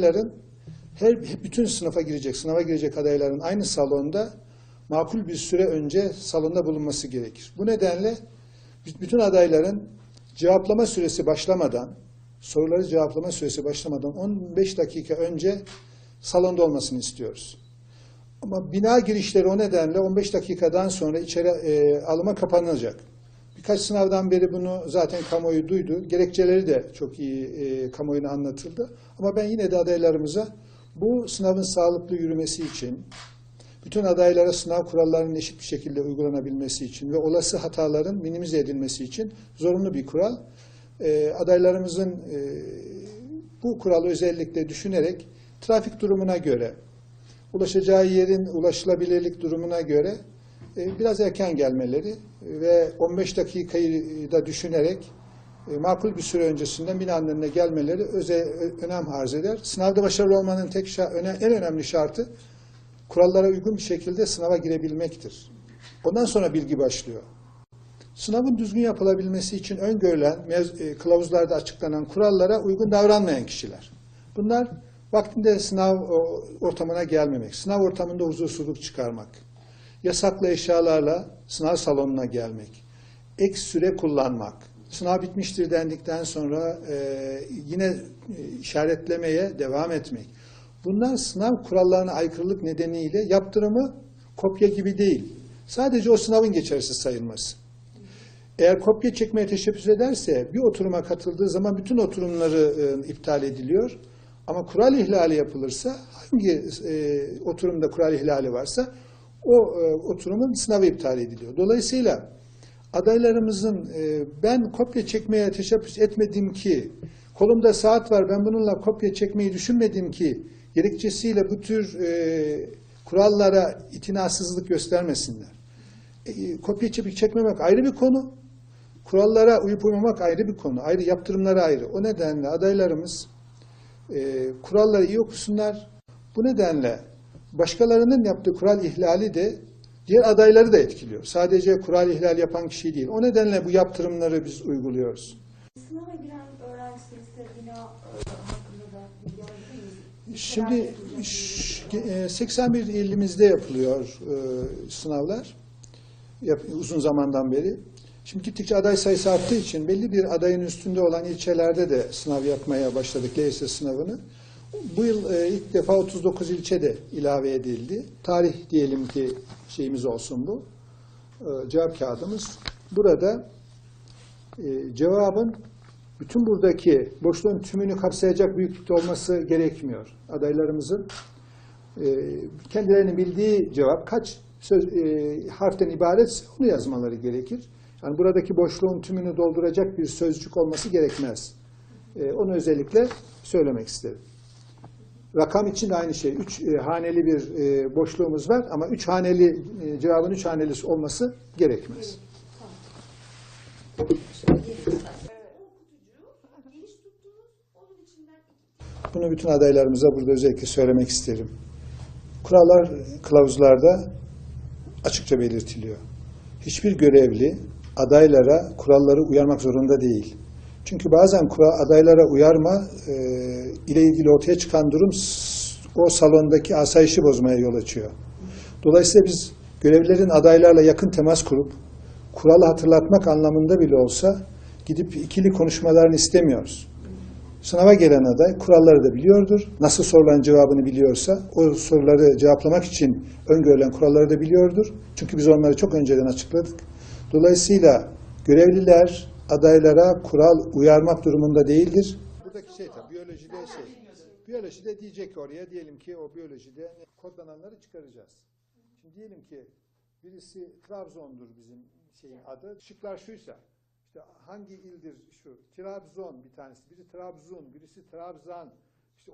adayların her bütün sınıfa girecek, sınava girecek adayların aynı salonda makul bir süre önce salonda bulunması gerekir. Bu nedenle bütün adayların cevaplama süresi başlamadan, soruları cevaplama süresi başlamadan 15 dakika önce salonda olmasını istiyoruz. Ama bina girişleri o nedenle 15 dakikadan sonra içeri e, alıma kapanılacak. Birkaç sınavdan beri bunu zaten kamuoyu duydu. Gerekçeleri de çok iyi e, kamuoyuna anlatıldı. Ama ben yine de adaylarımıza bu sınavın sağlıklı yürümesi için, bütün adaylara sınav kurallarının eşit bir şekilde uygulanabilmesi için ve olası hataların minimize edilmesi için zorunlu bir kural. E, adaylarımızın e, bu kuralı özellikle düşünerek trafik durumuna göre, ulaşacağı yerin ulaşılabilirlik durumuna göre biraz erken gelmeleri ve 15 dakikayı da düşünerek e, makul bir süre öncesinden binanın önüne gelmeleri öze, önem arz eder. Sınavda başarılı olmanın tek şa- öne- en önemli şartı kurallara uygun bir şekilde sınava girebilmektir. Ondan sonra bilgi başlıyor. Sınavın düzgün yapılabilmesi için öngörülen e, kılavuzlarda açıklanan kurallara uygun davranmayan kişiler. Bunlar vaktinde sınav ortamına gelmemek, sınav ortamında huzursuzluk çıkarmak, yasaklı eşyalarla sınav salonuna gelmek, ek süre kullanmak, sınav bitmiştir dendikten sonra e, yine e, işaretlemeye devam etmek. Bunlar sınav kurallarına aykırılık nedeniyle yaptırımı kopya gibi değil. Sadece o sınavın geçersiz sayılması. Eğer kopya çekmeye teşebbüs ederse bir oturuma katıldığı zaman bütün oturumları e, iptal ediliyor. Ama kural ihlali yapılırsa hangi e, oturumda kural ihlali varsa o e, oturumun sınavı iptal ediliyor. Dolayısıyla adaylarımızın e, ben kopya çekmeye teşebbüs etmedim ki kolumda saat var ben bununla kopya çekmeyi düşünmedim ki gerekçesiyle bu tür e, kurallara itinasızlık göstermesinler. E, kopya çekip çekmemek ayrı bir konu. Kurallara uyup uymamak ayrı bir konu. Ayrı yaptırımları ayrı. O nedenle adaylarımız e, kuralları iyi okusunlar. Bu nedenle başkalarının yaptığı kural ihlali de diğer adayları da etkiliyor. Sadece kural ihlal yapan kişi değil. O nedenle bu yaptırımları biz uyguluyoruz. Sınava giren öğrenci sayısı bina e, hakkında da bilgi? Şimdi ş- e, 81 ilimizde yapılıyor e, sınavlar uzun zamandan beri. Şimdi gittikçe aday sayısı arttığı için belli bir adayın üstünde olan ilçelerde de sınav yapmaya başladık LYS sınavını. Bu yıl e, ilk defa 39 ilçe de ilave edildi. Tarih diyelim ki şeyimiz olsun bu. E, cevap kağıdımız. Burada e, cevabın bütün buradaki boşluğun tümünü kapsayacak büyüklükte olması gerekmiyor. Adaylarımızın e, kendilerinin bildiği cevap kaç söz, e, harften ibaretse onu yazmaları gerekir. Yani buradaki boşluğun tümünü dolduracak bir sözcük olması gerekmez. E, onu özellikle söylemek isterim. Rakam için de aynı şey. Üç e, haneli bir e, boşluğumuz var ama üç haneli e, cevabın üç haneli olması gerekmez. Bunu bütün adaylarımıza burada özellikle söylemek isterim. Kurallar kılavuzlarda açıkça belirtiliyor. Hiçbir görevli adaylara kuralları uyarmak zorunda değil. Çünkü bazen kural, adaylara uyarma e, ile ilgili ortaya çıkan durum o salondaki asayişi bozmaya yol açıyor. Dolayısıyla biz görevlilerin adaylarla yakın temas kurup kuralı hatırlatmak anlamında bile olsa gidip ikili konuşmalarını istemiyoruz. Sınava gelen aday kuralları da biliyordur. Nasıl sorulan cevabını biliyorsa o soruları cevaplamak için öngörülen kuralları da biliyordur. Çünkü biz onları çok önceden açıkladık. Dolayısıyla görevliler adaylara kural uyarmak durumunda değildir. Buradaki şey tabii biyolojide şey. Biyolojide diyecek oraya diyelim ki o biyolojide kodlananları çıkaracağız. Şimdi diyelim ki birisi Trabzon'dur bizim şeyin adı. Şıklar şuysa işte hangi ildir şu? Trabzon bir tanesi. Biri Trabzon, birisi Trabzan. İşte